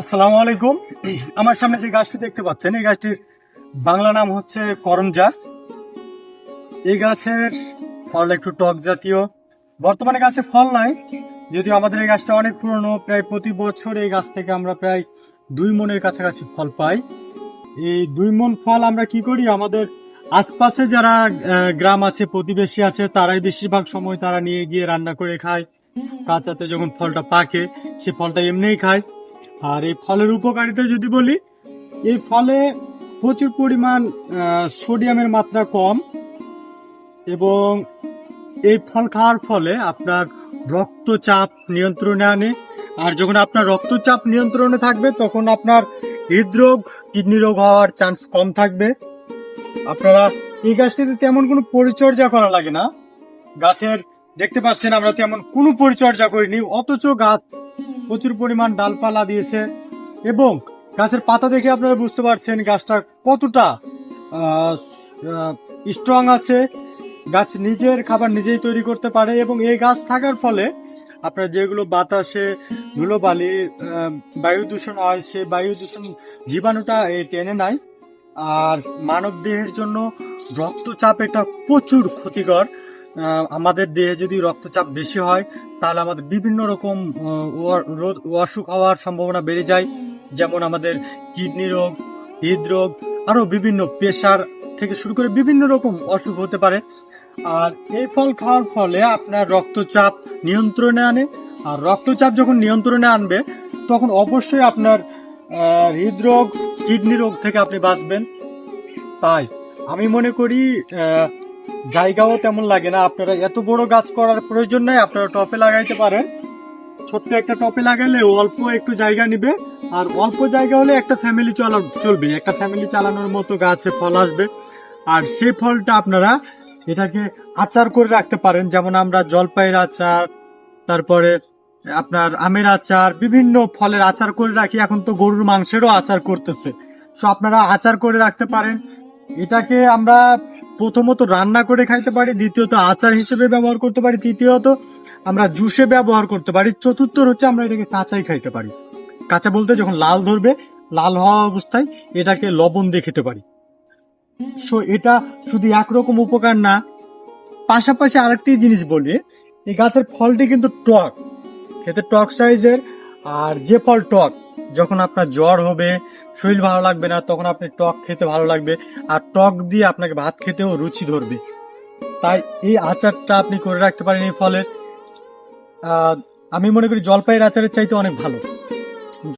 আসসালামু আলাইকুম। আমার সামনে যে গাছটি দেখতে পাচ্ছেন, এই গাছটির বাংলা নাম হচ্ছে করমজা। এই গাছের ফল একটু টক জাতীয়। বর্তমানে গাছে ফল নাই, যদিও আমাদের এই গাছটা অনেক পুরনো, প্রায় প্রতি বছর এই গাছ থেকে আমরা প্রায় দুই মনের কাছাকাছি ফল পাই। এই দুই মন ফল আমরা কি করি? আমাদের আশপাশে যারা গ্রাম আছে, প্রতিবেশী আছে, তারাই বেশিরভাগ সময় তারা নিয়ে গিয়ে রান্না করে খায়। কাঁচাতে যখন ফলটা পাকে, সে ফলটা এমনিই খায়। আর এই ফলের উপকারিতা যদি বলি, এই ফলে প্রচুর পরিমাণ সোডিয়ামের মাত্রা কম এবং এই ফল খাওয়ার ফলে আপনার রক্তচাপ নিয়ন্ত্রণে আনে। আর যখন আপনার রক্তচাপ নিয়ন্ত্রণে থাকবে, তখন আপনার হৃদরোগ, কিডনি রোগ হওয়ার চান্স কম থাকবে। আপনারা এই গাছটিতে তেমন কোনো পরিচর্যা করা লাগে না। গাছের, দেখতে পাচ্ছেন আমরা তেমন কোনো পরিচর্যা করিনি, অথচ গাছ প্রচুর পরিমাণ ডালপালা দিয়েছে এবং গাছের পাতা দেখে আপনারা বুঝতে পারছেন গাছটা কতটা স্ট্রং আছে। গাছ নিজের খাবার নিজেই তৈরি করতে পারে এবং এই গাছ থাকার ফলে আপনার যেগুলো বাতাসে, ধুলোবালি বায়ু দূষণ হয়, সে বায়ু দূষণ জীবাণুটা টেনে নেয়। আর মানব দেহের জন্য রক্তচাপ এটা প্রচুর ক্ষতিকর। আমাদের দেহে যদি রক্তচাপ বেশি হয়, তাহলে আমাদের বিভিন্ন রকম অসুখ হওয়ার সম্ভাবনা বেড়ে যায়। যেমন আমাদের কিডনি রোগ, হৃদরোগ আরও বিভিন্ন প্রেশার থেকে শুরু করে বিভিন্ন রকম অসুখ হতে পারে। আর এই ফল খাওয়ার ফলে আপনার রক্তচাপ নিয়ন্ত্রণে আনে। আর রক্তচাপ যখন নিয়ন্ত্রণে আনবে, তখন অবশ্যই আপনার হৃদরোগ, কিডনি রোগ থেকে আপনি বাঁচবেন। তাই আমি মনে করি জায়গাও তেমন লাগে না। আপনারা এত বড় গাছ করার প্রয়োজন নাই, আপনারা টপে লাগাইতে পারেন। ছোট্ট একটা টপে লাগালে অল্প একটু জায়গা নিবে। আর অল্প জায়গা হলে একটা ফ্যামিলি চলা চলবে। একটা ফ্যামিলি চালানোর মতো গাছে ফল আসবে। আর সেই ফলটা আপনারা এটাকে আচার করে রাখতে পারেন। যেমন আমরা জলপাইয়ের আচার, তারপরে আপনার আমের আচার, বিভিন্ন ফলের আচার করে রাখি। এখন তো গরুর মাংসেরও আচার করতেছে। তো আপনারা আচার করে রাখতে পারেন। এটাকে আমরা প্রথমত রান্না করে খাইতে পারি, দ্বিতীয়ত আচার হিসেবে ব্যবহার করতে পারি, তৃতীয়ত আমরা জুসে ব্যবহার করতে পারি, চতুর্থ হচ্ছে আমরা এটাকে কাঁচাই খাইতে পারি। কাঁচা বলতে যখন লাল ধরবে, লাল হওয়া অবস্থায় এটাকে লবণ দিয়ে খেতে পারি। সো এটা শুধু একরকম উপকার না, পাশাপাশি আরেকটি জিনিস বলি, এই গাছের ফলটি কিন্তু টক, খেতে টক সাইজের আর যে ফল টক যখন আপনার জ্বর হবে, শরীর ভালো লাগবে না, তখন আপনি টক খেতে ভালো লাগবে। আর টক দিয়ে আপনাকে ভাত খেতেও রুচি ধরবে। তাই এই আচারটা আপনি করে রাখতে পারেন এই ফলের। আমি মনে করি জলপাইয়ের আচারের চাইতে অনেক ভালো।